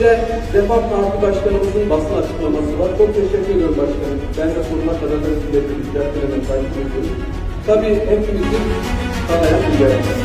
Refah Parti Başkanımızın basın açıklaması var. Çok teşekkür ediyorum başkanım. Ben de sonuna kadar da milletin dertlerine sahip ediyorum. Tabii hepimizin sanayan bir.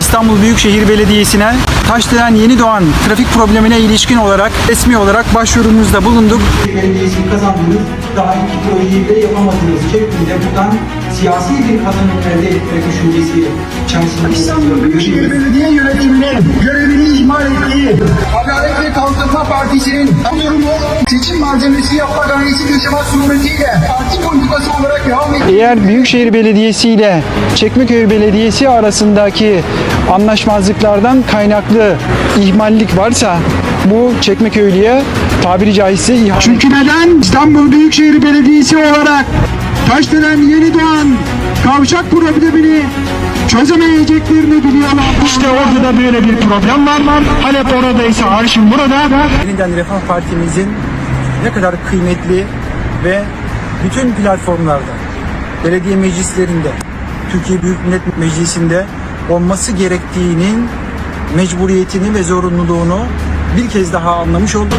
İstanbul Büyükşehir Belediyesi'ne Taşdelen Yeni Doğan trafik problemine ilişkin olarak resmi olarak başvurumuzda bulunduk. belediyesini kazandınız, daha iki projeyi de yapamadınız şeklinde buradan siyasi bir kazanım elde etme düşüncesi içerisinde. İstanbul Büyükşehir Belediye Yönetimi'nin görevini ihmal ettiği Adalet ve Kalkınma Partisi'nin durumu seçim malzemesi yapma gayesi yaşamak suretiyle parti politikası olarak devam ediyor. Eğer Büyükşehir Belediyesi ile Çekmeköy Belediyesi arasındaki anlaşmazlıklardan kaynaklı ihmallik varsa bu Çekmeköylüye tabiri caizse ihanet. Çünkü neden? İstanbul Büyükşehir Belediyesi olarak Taşdelen Yeni Doğan kavşak problemini çözemeyeceklerini biliyorlar. İşte orada da böyle bir problem var. Halep oradaysa Arşin burada. Yeniden Refah Partimizin ne kadar kıymetli ve bütün platformlarda, belediye meclislerinde, Türkiye Büyük Millet Meclisi'nde olması gerektiğinin mecburiyetini ve zorunluluğunu bir kez daha anlamış olduk.